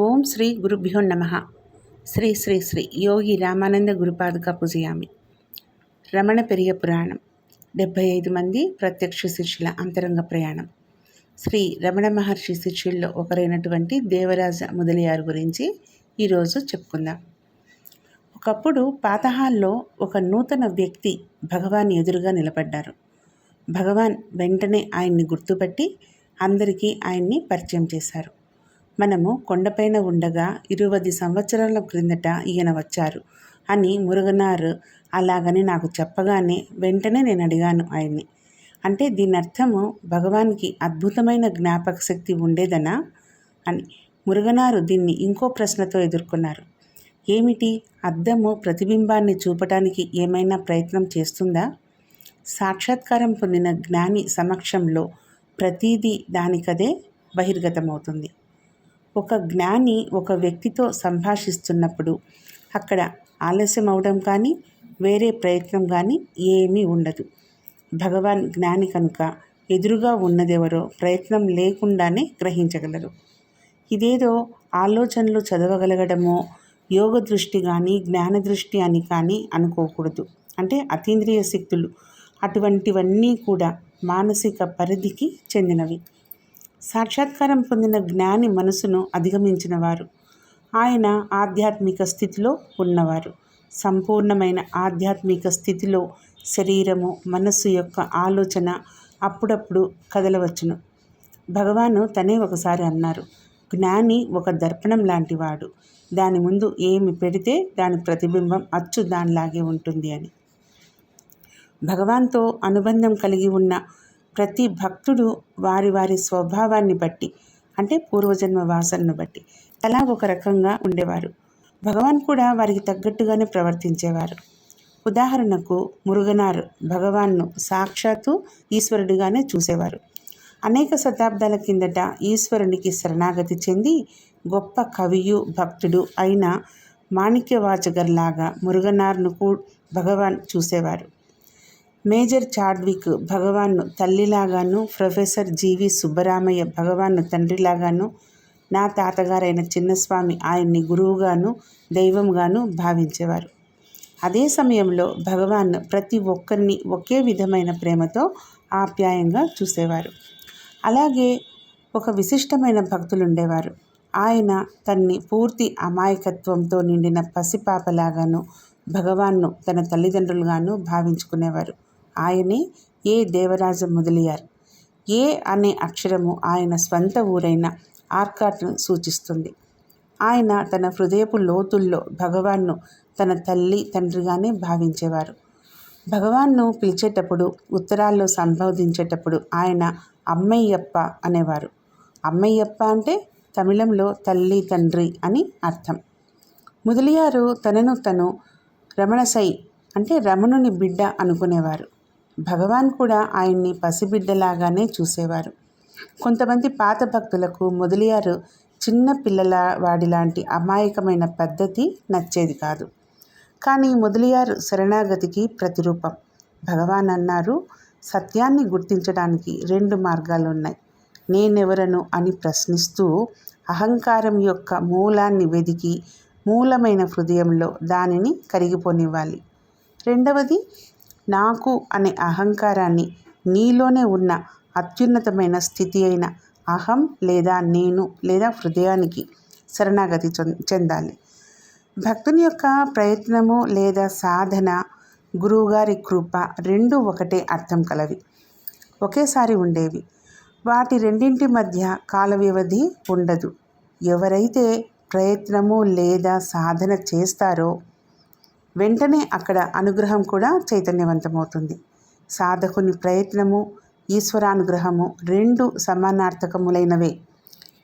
ఓం శ్రీ గురుభ్యో నమ. శ్రీ శ్రీ శ్రీ యోగి రామానంద గురుపాదుక పూజయామి. రమణ పెరియ పురాణం. డెబ్భై ఐదు మంది ప్రత్యక్ష శిష్యుల అంతరంగ ప్రయాణం. శ్రీ రమణ మహర్షి శిష్యుల్లో ఒకరైనటువంటి దేవరాజ మొదలియారు గురించి ఈరోజు చెప్పుకుందాం. ఒకప్పుడు పాతహాల్లో ఒక నూతన వ్యక్తి భగవాన్ ఎదురుగా నిలబడ్డారు. భగవాన్ వెంటనే ఆయన్ని గుర్తుపట్టి అందరికీ ఆయన్ని పరిచయం చేశారు. మనము కొండపైన ఉండగా ఇరువది సంవత్సరాల క్రిందట ఈయన వచ్చారు అని మురుగనారు అలాగని నాకు చెప్పగానే వెంటనే నేను అడిగాను ఆయన్ని. అంటే దీని అర్థము భగవాన్కి అద్భుతమైన జ్ఞాపక శక్తి ఉండేదనా? అని మురుగనారు దీన్ని ఇంకో ప్రశ్నతో ఎదుర్కొన్నారు. ఏమిటి? అద్దము ప్రతిబింబాన్ని చూపటానికి ఏమైనా ప్రయత్నం చేస్తుందా? సాక్షాత్కారం పొందిన జ్ఞాని సమక్షంలో ప్రతీదీ దానికదే బహిర్గతమవుతుంది. ఒక జ్ఞాని ఒక వ్యక్తితో సంభాషిస్తున్నప్పుడు అక్కడ ఆలస్యం అవడం కానీ వేరే ప్రయత్నం కానీ ఏమీ ఉండదు. భగవాన్ జ్ఞాని కనుక ఎదురుగా ఉన్నదెవరో ప్రయత్నం లేకుండానే గ్రహించగలరు. ఇదేదో ఆలోచనలు చదవగలగడమో యోగ దృష్టి కానీ జ్ఞాన దృష్టి అని కానీ అనుకోకూడదు. అంటే అతీంద్రియ శక్తులు అటువంటివన్నీ కూడా మానసిక పరిధికి చెందినవి. సాక్షాత్కారం పొందిన జ్ఞాని మనసును అధిగమించినవారు. ఆయన ఆధ్యాత్మిక స్థితిలో ఉన్నవారు. సంపూర్ణమైన ఆధ్యాత్మిక స్థితిలో శరీరము మనస్సు యొక్క ఆలోచన అప్పుడప్పుడు కదలవచ్చును. భగవాను తనే ఒకసారి అన్నారు జ్ఞాని ఒక దర్పణం లాంటివాడు. దాని ముందు ఏమి పెడితే దాని ప్రతిబింబం అచ్చు దానిలాగే ఉంటుంది అని. భగవాన్తో అనుబంధం కలిగి ఉన్న ప్రతి భక్తుడు వారి వారి స్వభావాన్ని బట్టి అంటే పూర్వజన్మ వాసనను బట్టి అలా ఒక రకంగా ఉండేవారు. భగవాన్ కూడా వారికి తగ్గట్టుగానే ప్రవర్తించేవారు. ఉదాహరణకు మురుగనార్ భగవాన్ను సాక్షాత్తు ఈశ్వరుడిగానే చూసేవారు. అనేక శతాబ్దాల కిందట ఈశ్వరునికి శరణాగతి చెంది గొప్ప కవియు భక్తుడు అయిన మాణిక్యవాచగర్లాగా మురుగనార్ను భగవాన్ చూసేవారు. మేజర్ చాడ్విక్ భగవాన్ను తల్లిలాగాను ప్రొఫెసర్ జీవి సుబ్బరామయ్య భగవాన్ను తండ్రిలాగాను నా తాతగారైన చిన్నస్వామి ఆయన్ని గురువుగాను దైవంగాను భావించేవారు. అదే సమయంలో భగవాన్ ప్రతి ఒక్కరిని ఒకే విధమైన ప్రేమతో ఆప్యాయంగా చూసేవారు. అలాగే ఒక విశిష్టమైన భక్తులు ఉండేవారు ఆయన తన్ని పూర్తి అమాయకత్వంతో నిండిన పసిపాపలాగాను భగవాన్ను తన తల్లిదండ్రులుగాను భావించుకునేవారు. ఆయనే ఏ దేవరాజ మొదలియార్? ఏ అనే అక్షరము ఆయన స్వంత ఊరైన ఆర్కాట్ను సూచిస్తుంది. ఆయన తన హృదయపు లోతుల్లో భగవాన్ను తన తల్లి తండ్రిగానే భావించేవారు. భగవాన్ను పిలిచేటప్పుడు ఉత్తరాల్లో సంబోధించేటప్పుడు ఆయన అమ్మయ్యప్ప అనేవారు. అమ్మయ్యప్ప అంటే తమిళంలో తల్లి తండ్రి అని అర్థం. ముదలియారు తనను తను రమణసై అంటే రమణుని బిడ్డ అనుకునేవారు. భగవాన్ కూడా ఆయన్ని పసిబిడ్డలాగానే చూసేవారు. కొంతమంది పాత భక్తులకు మొదలియారు చిన్న పిల్లల వాడిలాంటి అమాయకమైన పద్ధతి నచ్చేది కాదు. కానీ మొదలియారు శరణాగతికి ప్రతిరూపం. భగవాన్ అన్నారు సత్యాన్ని గుర్తించడానికి రెండు మార్గాలు ఉన్నాయి నేనెవరను అని ప్రశ్నిస్తూ అహంకారం యొక్క మూలాన్ని వెదికి మూలమైన హృదయంలో దానిని కరిగిపోనివ్వాలి. రెండవది నాకు అనే అహంకారాన్ని నీలోనే ఉన్న అత్యున్నతమైన స్థితి అయిన అహం లేదా నేను లేదా హృదయానికి శరణాగతి చెందాలి. భక్తుని యొక్క ప్రయత్నము లేదా సాధన గురువుగారి కృప రెండు ఒకటే అర్థం కలవి. ఒకేసారి ఉండేవి. వాటి రెండింటి మధ్య కాల వ్యవధి ఉండదు. ఎవరైతే ప్రయత్నము లేదా సాధన చేస్తారో వెంటనే అక్కడ అనుగ్రహం కూడా చైతన్యవంతమవుతుంది. సాధకుని ప్రయత్నము ఈశ్వరానుగ్రహము రెండు సమానార్థకములైనవే.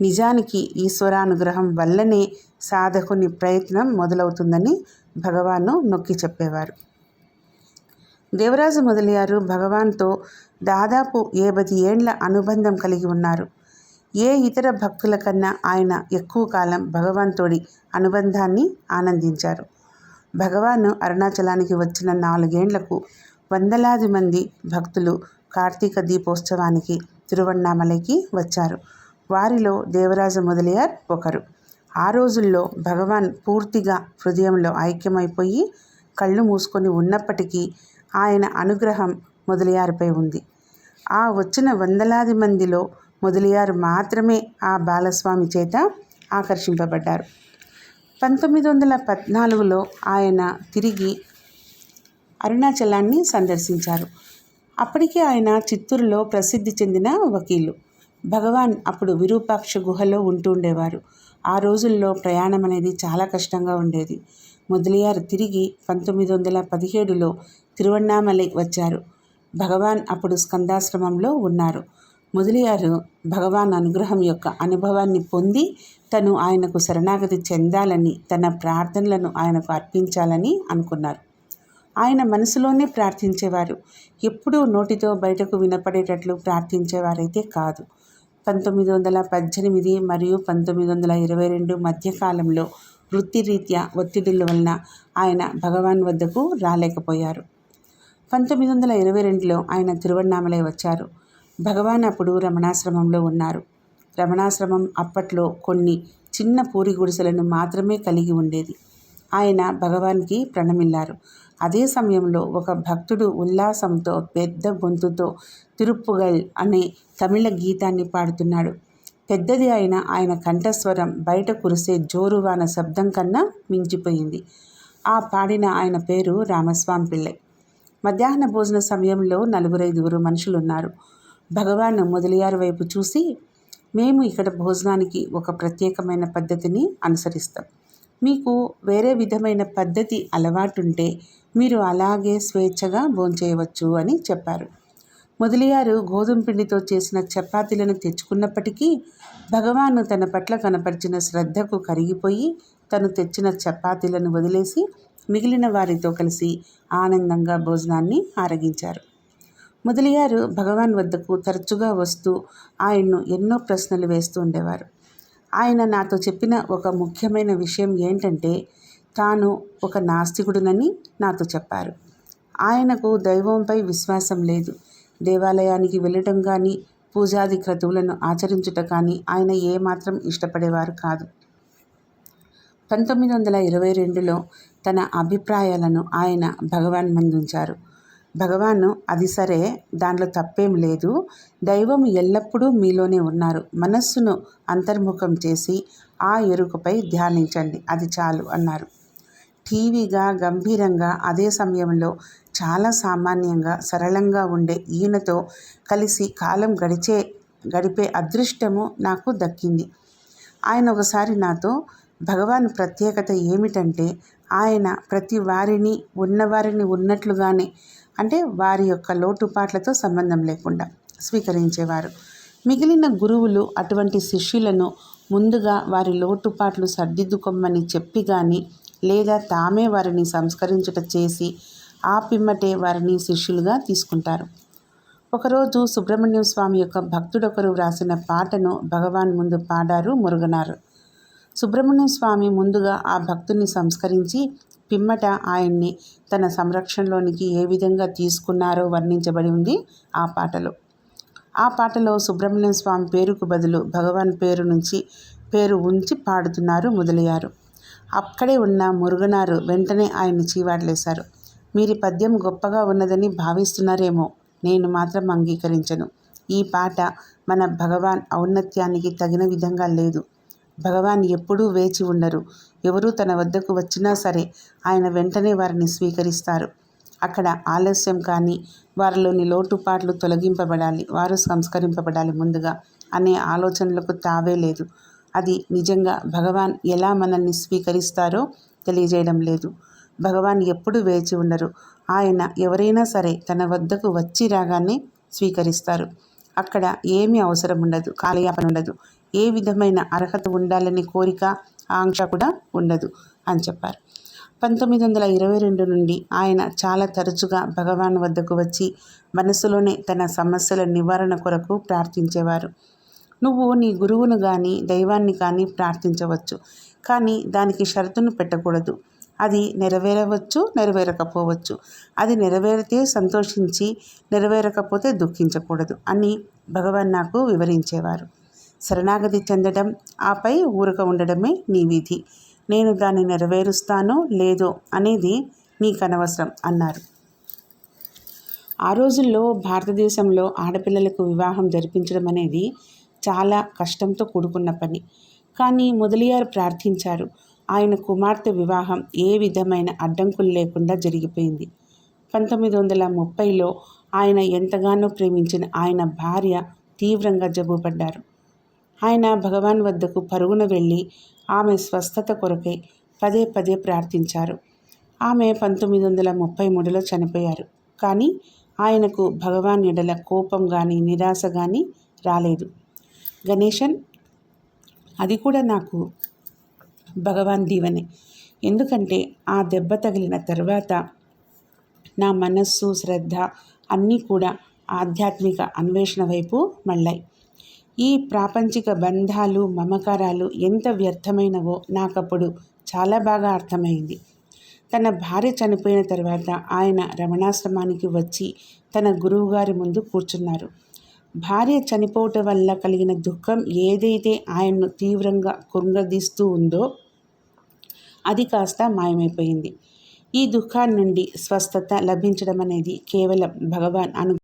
నిజానికి ఈశ్వరానుగ్రహం వల్లనే సాధకుని ప్రయత్నం మొదలవుతుందని భగవాను నొక్కి చెప్పేవారు. దేవరాజు మొదలయ్యారు. భగవాన్తో దాదాపు ఏబది ఏండ్ల అనుబంధం కలిగి ఉన్నారు. ఏ ఇతర భక్తుల కన్నా ఆయన ఎక్కువ కాలం భగవంతుడి అనుబంధాన్ని ఆనందించారు. భగవాన్ అరుణాచలానికి వచ్చిన నాలుగేండ్లకు వందలాది మంది భక్తులు కార్తీక దీపోత్సవానికి తిరువണ്ണామలైకి వచ్చారు. వారిలో దేవరాజ మొదలియార్ ఒకరు. ఆ రోజుల్లో భగవాన్ పూర్తిగా హృదయంలో ఐక్యమైపోయి కళ్ళు మూసుకొని ఉన్నప్పటికీ ఆయన అనుగ్రహం మొదలియారుపై ఉంది. ఆ వచ్చిన వందలాది మందిలో మొదలయ్యారు మాత్రమే ఆ బాలస్వామి చేత ఆకర్షింపబడ్డారు. పంతొమ్మిది వందల పద్నాలుగులో ఆయన తిరిగి అరుణాచలాన్ని సందర్శించారు. అప్పటికే ఆయన చిత్తూరులో ప్రసిద్ధి చెందిన వకీలు. భగవాన్ అప్పుడు విరూపాక్ష గుహలో ఉంటూ ఉండేవారు. ఆ రోజుల్లో ప్రయాణం అనేది చాలా కష్టంగా ఉండేది. మొదలియారు తిరిగి పంతొమ్మిది వందల పదిహేడులో తిరువண்ணామలై వచ్చారు. భగవాన్ అప్పుడు స్కందాశ్రమంలో ఉన్నారు. మొదలియారు భగవాన్ అనుగ్రహం యొక్క అనుభవాన్ని పొంది తను ఆయనకు శరణాగతి చెందాలని తన ప్రార్థనలను ఆయనకు అర్పించాలని అనుకున్నారు. ఆయన మనసులోనే ప్రార్థించేవారు. ఎప్పుడూ నోటితో బయటకు వినపడేటట్లు ప్రార్థించేవారైతే కాదు. పంతొమ్మిది వందల పద్దెనిమిది మరియు పంతొమ్మిది వందల ఇరవై రెండు మధ్యకాలంలో వృత్తిరీత్యా ఒత్తిడుల వలన ఆయన భగవాన్ వద్దకు రాలేకపోయారు. పంతొమ్మిది వందల ఇరవై రెండులో ఆయన తిరువణామలై వచ్చారు. భగవాన్ అప్పుడు రమణాశ్రమంలో ఉన్నారు. రమణాశ్రమం అప్పట్లో కొన్ని చిన్న పూరి గుడిసెలను మాత్రమే కలిగి ఉండేది. ఆయన భగవాన్కి ప్రణమిల్లారు. అదే సమయంలో ఒక భక్తుడు ఉల్లాసంతో పెద్ద గొంతుతో తిరుప్పుగల్ అనే తమిళ గీతాన్ని పాడుతున్నాడు. పెద్దది అయిన ఆయన కంఠస్వరం బయట కురిసే జోరువాన శబ్దం కన్నా మించిపోయింది. ఆ పాడిన ఆయన పేరు రామస్వామి పిళ్ళై. మధ్యాహ్న భోజన సమయంలో నలుగురైదుగురు మనుషులున్నారు. భగవాన్ మొదలియారు వైపు చూసి మేము ఇక్కడ భోజనానికి ఒక ప్రత్యేకమైన పద్ధతిని అనుసరిస్తాం. మీకు వేరే విధమైన పద్ధతి అలవాటుంటే మీరు అలాగే స్వేచ్ఛగా భోంచేయవచ్చు అని చెప్పారు. మొదలియారు గోధుమ పిండితో చేసిన చపాతీలను తెచ్చుకున్నప్పటికీ భగవాను తన పట్ల కనపరిచిన శ్రద్ధకు కరిగిపోయి తను తెచ్చిన చపాతీలను వదిలేసి మిగిలిన వారితో కలిసి ఆనందంగా భోజనాన్ని ఆరగించారు. మొదలియారు భగవాన్ వద్దకు తరచుగా వస్తూ ఆయన్ను ఎన్నో ప్రశ్నలు వేస్తూ ఉండేవారు. ఆయన నాతో చెప్పిన ఒక ముఖ్యమైన విషయం ఏంటంటే తాను ఒక నాస్తికుడునని నాతో చెప్పారు. ఆయనకు దైవంపై విశ్వాసం లేదు. దేవాలయానికి వెళ్ళటం కానీ పూజాది క్రతువులను ఆచరించుట కానీ ఆయన ఏమాత్రం ఇష్టపడేవారు కాదు. పంతొమ్మిది వందల ఇరవై రెండులో తన అభిప్రాయాలను ఆయన భగవాన్ ముందుంచారు. భగవాన్ అది సరే దాంట్లో తప్పేం లేదు. దైవం ఎల్లప్పుడూ మీలోనే ఉన్నారు. మనస్సును అంతర్ముఖం చేసి ఆ ఎరుకపై ధ్యానించండి. అది చాలు అన్నారు. టీవీగా గంభీరంగా అదే సమయంలో చాలా సామాన్యంగా సరళంగా ఉండే ఈయనతో కలిసి కాలం గడిచే గడిపే అదృష్టము నాకు దక్కింది. ఆయన ఒకసారి నాతో భగవాన్ ప్రత్యేకత ఏమిటంటే ఆయన ప్రతి వారిని ఉన్నవారిని ఉన్నట్లుగానే అంటే వారి యొక్క లోటుపాట్లతో సంబంధం లేకుండా స్వీకరించేవారు. మిగిలిన గురువులు అటువంటి శిష్యులను ముందుగా వారి లోటుపాట్లు సర్దిద్దుకోమని చెప్పి కానీ లేదా తామే వారిని సంస్కరించుట చేసి ఆ పిమ్మటే వారిని శిష్యులుగా తీసుకుంటారు. ఒకరోజు సుబ్రహ్మణ్యం స్వామి యొక్క భక్తుడొకరు వ్రాసిన పాటను భగవాన్ ముందు పాడారు మురుగనారు. సుబ్రహ్మణ్యం స్వామి ముందుగా ఆ భక్తుని సంస్కరించి పిమ్మట ఆయన్ని తన సంరక్షణలోనికి ఏ విధంగా తీసుకున్నారో వర్ణించబడి ఉంది ఆ పాటలో. ఆ పాటలో సుబ్రహ్మణ్యం స్వామి పేరుకు బదులు భగవాన్ పేరు నుంచి పేరు ఉంచి పాడుతున్నారు మొదలయ్యారు. అక్కడే ఉన్న మురుగనారు వెంటనే ఆయన్ని చీవాట్లేశారు మీరు పద్యం గొప్పగా ఉన్నదని భావిస్తున్నారేమో నేను మాత్రం అంగీకరించను. ఈ పాట మన భగవాన్ ఔన్నత్యానికి తగిన విధంగా లేదు. భగవాన్ ఎప్పుడూ వేచి ఉండరు. ఎవరు తన వద్దకు వచ్చినా సరే ఆయన వెంటనే వారిని స్వీకరిస్తారు. అక్కడ ఆలస్యం కానీ వారిలోని లోటుపాట్లు తొలగింపబడాలి వారు సంస్కరింపబడాలి ముందుగా అనే ఆలోచనలకు తావే లేదు. అది నిజంగా భగవాన్ ఎలా మనల్ని స్వీకరిస్తారో తెలియజేయడం లేదు. భగవాన్ ఎప్పుడు వేచి ఉండరు. ఆయన ఎవరైనా సరే తన వద్దకు వచ్చి రాగానే స్వీకరిస్తారు. అక్కడ ఏమీ అవసరం ఉండదు. కాలయాపన ఉండదు. ఏ విధమైన అర్హత ఉండాలనే కోరిక ఆంక్ష కూడా ఉండదు అని చెప్పారు. పంతొమ్మిది వందల ఇరవై రెండు నుండి ఆయన చాలా తరచుగా భగవాన్ వద్దకు వచ్చి మనసులోనే తన సమస్యల నివారణ కొరకు ప్రార్థించేవారు. నువ్వు నీ గురువును కానీ దైవాన్ని కానీ ప్రార్థించవచ్చు కానీ దానికి షరతును పెట్టకూడదు. అది నెరవేరవచ్చు నెరవేరకపోవచ్చు. అది నెరవేరితే సంతోషించి నెరవేరకపోతే దుఃఖించకూడదు అని భగవాన్ నాకు వివరించేవారు. శరణాగతి చెందడం ఆపై ఊరక ఉండడమే నీ విధి. నేను దాన్ని నెరవేరుస్తానో లేదో అనేది నీ కనవసరం అన్నారు. ఆ రోజుల్లో భారతదేశంలో ఆడపిల్లలకు వివాహం జరిపించడం అనేది చాలా కష్టంతో కూడుకున్న పని. కానీ మొదలియారు ప్రార్థించారు ఆయన కుమార్తె వివాహం ఏ విధమైన అడ్డంకులు లేకుండా జరిగిపోయింది. పంతొమ్మిది వందల ముప్పైలో ఆయన ఎంతగానో ప్రేమించిన ఆయన భార్య తీవ్రంగా జబ్బుపడ్డారు. ఆయన భగవాన్ వద్దకు పరుగున వెళ్ళి ఆమె స్వస్థత కొరకై పదే పదే ప్రార్థించారు. ఆమె పంతొమ్మిది వందల ముప్పై మూడులో చనిపోయారు. కానీ ఆయనకు భగవాన్ ఎడల కోపం కానీ నిరాశ కానీ రాలేదు. గణేశన్ అది కూడా నాకు భగవాన్ దీవెనే. ఎందుకంటే ఆ దెబ్బ తగిలిన తర్వాత నా మనస్సు శ్రద్ధ అన్నీ కూడా ఆధ్యాత్మిక అన్వేషణ వైపు మళ్ళాయి. ఈ ప్రాపంచిక బంధాలు మమకారాలు ఎంత వ్యర్థమైనవో నాకప్పుడు చాలా బాగా అర్థమైంది. తన భార్య చనిపోయిన తర్వాత ఆయన రమణాశ్రమానికి వచ్చి తన గురువుగారి ముందు కూర్చున్నారు. భార్య చనిపోవటం వల్ల కలిగిన దుఃఖం ఏదైతే ఆయన్ను తీవ్రంగా కుంగదీస్తూ ఉందో అది కాస్త మాయమైపోయింది. ఈ దుఃఖాన్ని నుండి స్వస్థత లభించడం అనేది కేవలం భగవాన్ అను